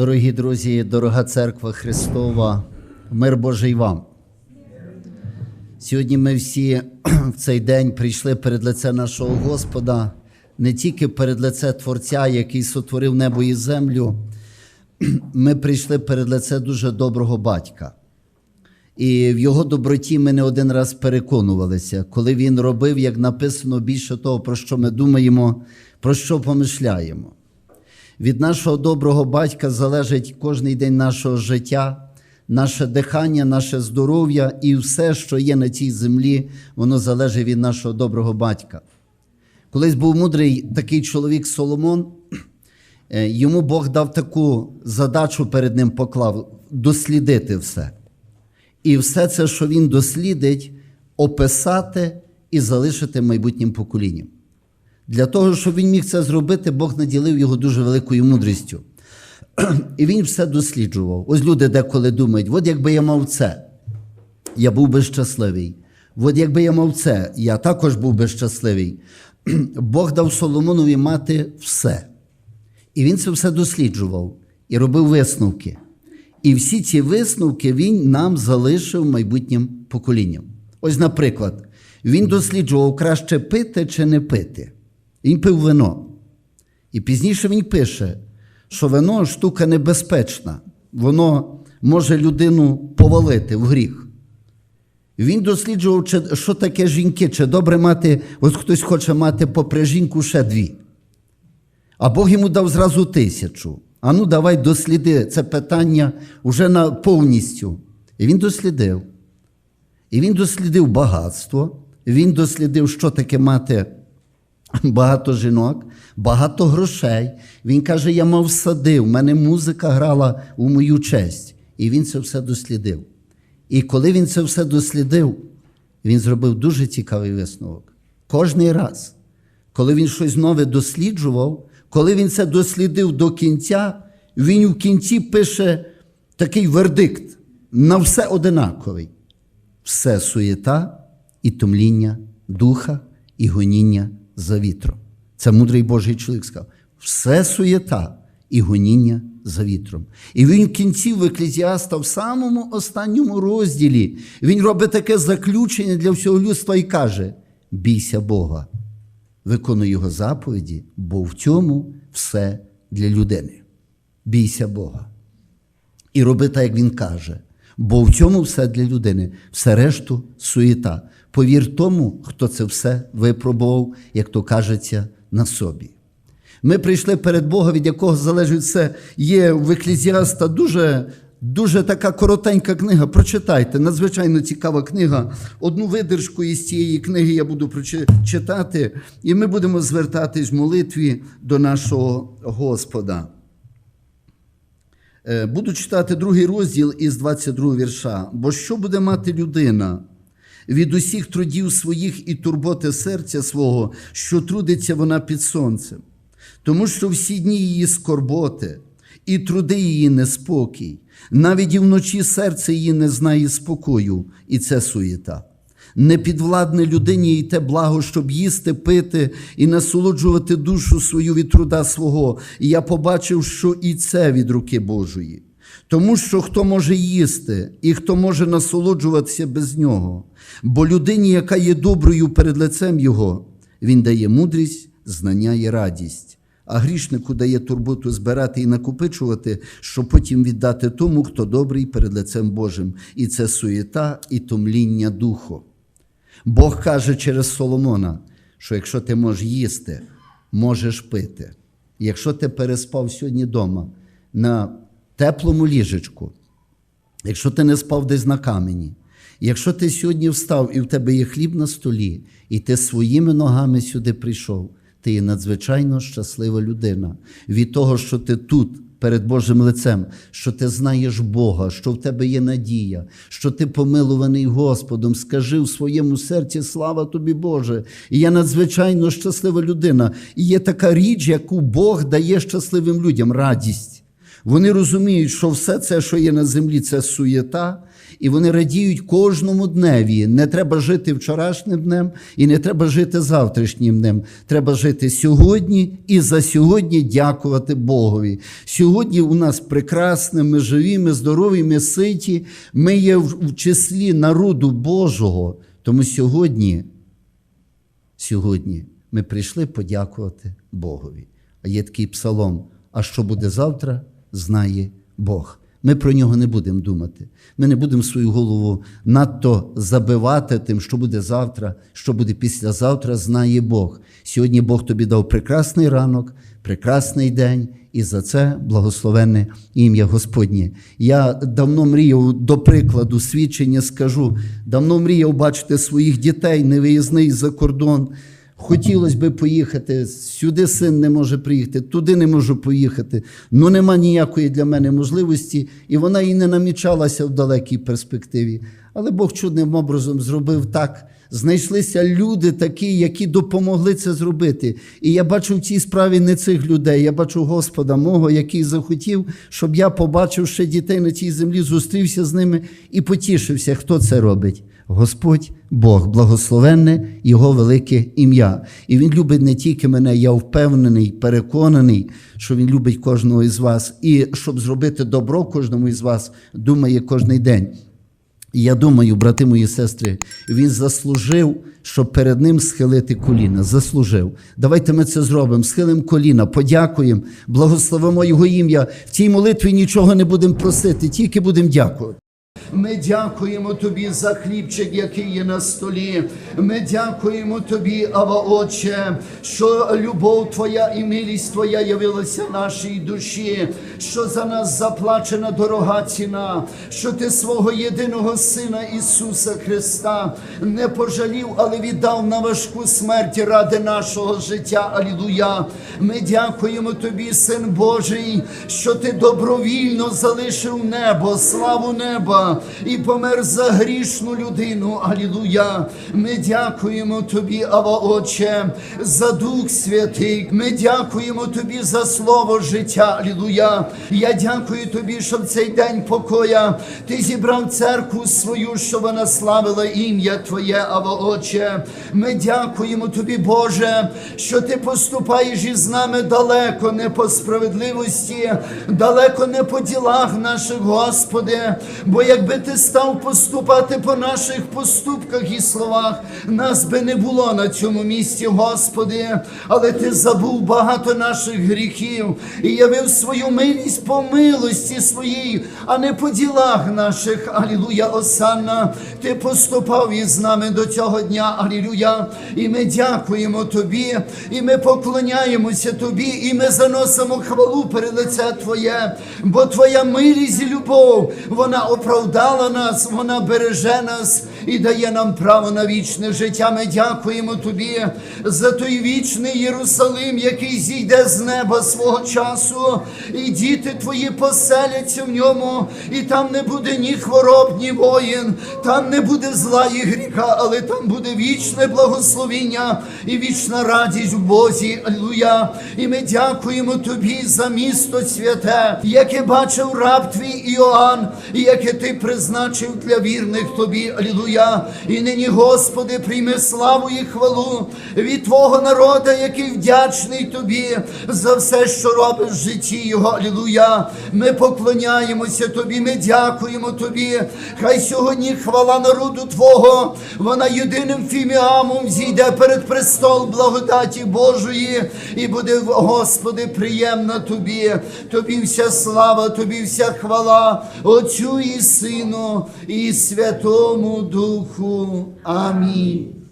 Дорогі друзі, дорога церква Христова, мир Божий вам. Сьогодні ми всі в цей день прийшли перед лице нашого Господа, не тільки перед лице Творця, який сотворив небо і землю. Ми прийшли перед лице дуже доброго батька. І в його доброті ми не один раз переконувалися, коли він робив, як написано, більше того, про що ми думаємо, про що помишляємо. Від нашого доброго батька залежить кожний день нашого життя, наше дихання, наше здоров'я і все, що є на цій землі, воно залежить від нашого доброго батька. Колись був мудрий такий чоловік Соломон, е, йому Бог дав таку задачу перед ним поклав дослідити все. І все це, що він дослідить, описати і залишити майбутнім поколінням. Для того, щоб він міг це зробити, Бог наділив його дуже великою мудрістю. І він все досліджував. Ось люди деколи думають: от якби я мав це, я був би щасливий. От якби я мав це, я також був би щасливий. Бог дав Соломонові мати все. І він це все досліджував і робив висновки. І всі ці висновки він нам залишив майбутнім поколінням. Ось, наприклад, він досліджував краще пити чи не пити. Він пив вино. І пізніше він пише, що вино штука небезпечна, воно може людину повалити в гріх. Він досліджував, що таке жінки, чи добре мати, от хтось хоче мати попри жінку ще дві. А Бог йому дав зразу тисячу. А ну давай досліди це питання уже на повністю. І він дослідив. І він дослідив багатство, він дослідив, що таке мати багато жінок, багато грошей. Він каже: я мав сади, в мене музика грала у мою честь. І він це все дослідив. І коли він це все дослідив, він зробив дуже цікавий висновок. Кожний раз, коли він щось нове досліджував, коли він це дослідив до кінця, він у кінці пише такий вердикт на все одинаковий. Все суєта і томління духа і гоніння за вітром. Це мудрий Божий чоловік сказав. Все суєта і гоніння за вітром. І він в кінці в Еклезіаста, в самому останньому розділі, він робить таке заключення для всього людства і каже: бійся Бога, виконуй його заповіді, бо в цьому все для людини. Бійся Бога. І роби так, як він каже. Бо в цьому все для людини, все решту суєта. Повір тому, хто це все випробував, як то кажеться, на собі. Ми прийшли перед Бога, від якого залежить все. Є в Еклезіаста дуже дуже така коротенька книга. Прочитайте, надзвичайно цікава книга. Одну видержку із цієї книги я буду прочитати, і ми будемо звертатись в молитві до нашого Господа. Е, Буду читати другий розділ із 22 вірша. Бо що буде мати людина від усіх трудів своїх і турботи серця свого, що трудиться вона під сонцем? Тому що всі дні її скорботи, і труди її неспокій, навіть і вночі серце її не знає спокою, і це суєта. Не підвладне людині й те благо, щоб їсти, пити і насолоджувати душу свою від труда свого. І я побачив, що і це від руки Божої. Тому що хто може їсти і хто може насолоджуватися без нього. Бо людині, яка є доброю перед лицем Його, він дає мудрість, знання і радість. А грішнику дає турботу збирати і накопичувати, щоб потім віддати тому, хто добрий перед лицем Божим. І це суєта і томління духу. Бог каже через Соломона, що якщо ти можеш їсти, можеш пити. Якщо ти переспав сьогодні вдома на теплому ліжечку, якщо ти не спав десь на камені, якщо ти сьогодні встав і в тебе є хліб на столі, і ти своїми ногами сюди прийшов, ти є надзвичайно щаслива людина від того, що ти тут. Перед Божим лицем, що ти знаєш Бога, що в тебе є надія, що ти помилуваний Господом, скажи в своєму серці слава тобі, Боже. І я надзвичайно щаслива людина. І є така річ, яку Бог дає щасливим людям радість. Вони розуміють, що все це, що є на землі, це суєта, і вони радіють кожному дневі. Не треба жити вчорашнім днем і не треба жити завтрашнім днем. Треба жити сьогодні і за сьогодні дякувати Богові. Сьогодні у нас прекрасне, ми живі, ми здорові, ми ситі. Ми є в числі народу Божого. Тому сьогодні, сьогодні ми прийшли подякувати Богові. А є такий псалом: а що буде завтра, знає Бог. Ми про нього не будемо думати. Ми не будемо свою голову надто забивати тим, що буде завтра, що буде післязавтра, знає Бог. Сьогодні Бог тобі дав прекрасний ранок, прекрасний день, і за це благословенне ім'я Господнє. Я давно мріяв, до прикладу, свідчення скажу, давно мріяв бачити своїх дітей, невиїзний за кордон. Хотілося би поїхати, сюди син не може приїхати, туди не можу поїхати. Ну нема ніякої для мене можливості, і вона і не намічалася в далекій перспективі. Але Бог чудним образом зробив так. Знайшлися люди такі, які допомогли це зробити. І я бачу в цій справі не цих людей. Я бачу Господа мого, який захотів, щоб я, побачивши дітей на цій землі, зустрівся з ними і потішився, хто це робить. Господь Бог, благословенне Його велике ім'я. І Він любить не тільки мене, я впевнений, переконаний, що Він любить кожного із вас. І щоб зробити добро кожному із вас, думає кожний день. Я думаю, брати мої сестри, він заслужив, щоб перед ним схилити коліна. Заслужив. Давайте ми це зробимо. Схилимо коліна, подякуємо, благословимо Його ім'я. В цій молитві нічого не будемо просити, тільки будемо дякувати. Ми дякуємо тобі за хлібчик, який є на столі. Ми дякуємо тобі, Ава Отче, що любов Твоя і милість Твоя явилася нашій душі, що за нас заплачена дорога ціна, що Ти свого єдиного Сина Ісуса Христа не пожалів, але віддав на важку смерть ради нашого життя. Алілуя. Ми дякуємо тобі, Син Божий, що ти добровільно залишив небо, славу неба і помер за грішну людину. Алілуя. Ми дякуємо тобі, Ава Отче, за Дух Святий. Ми дякуємо тобі за слово життя. Алілуя. Я дякую тобі, що в цей день покоя ти зібрав церкву свою, що вона славила ім'я Твоє, Ава Отче. Ми дякуємо тобі, Боже, що ти поступаєш із нами далеко, не по справедливості, далеко не по ділах наших, Господи. Бо якби ти став поступати по наших поступках і словах, нас би не було на цьому місці, Господи, але ти забув багато наших гріхів і явив свою милість по милості своїй, а не по ділах наших. Алілуя, Осанна. Ти поступав із нами до цього дня, Алілуя. І ми дякуємо Тобі, і ми поклоняємося Тобі, і ми заносимо хвалу перед лице Твоє, бо Твоя милість і любов, вона оправдала нас, вона береже нас і дає нам право на вічне життя. Ми дякуємо Тобі за той вічний Єрусалим, який зійде з неба свого часу, і діти Твої поселяться в ньому, і там не буде ні хвороб, ні воїн, там не буде зла і гріха, але там буде вічне благословіння і вічна радість в Бозі. Аллилуйя. І ми дякуємо Тобі за місто святе, яке бачив раб твій Іоанн, і яке ти призначив для вірних тобі. Алілуя. І нині, Господи, прийми славу і хвалу від Твого народа, який вдячний Тобі за все, що робиш в житті Його. Алілуя. Ми поклоняємося Тобі, ми дякуємо Тобі. Хай сьогодні хвала народу Твого, вона єдиним фіміамом зійде перед престол благодаті Божої і буде, Господи, приємна Тобі. Тобі вся слава, Тобі вся хвала, Отцю і Сину, і Святому Духу. Sufu. Amém.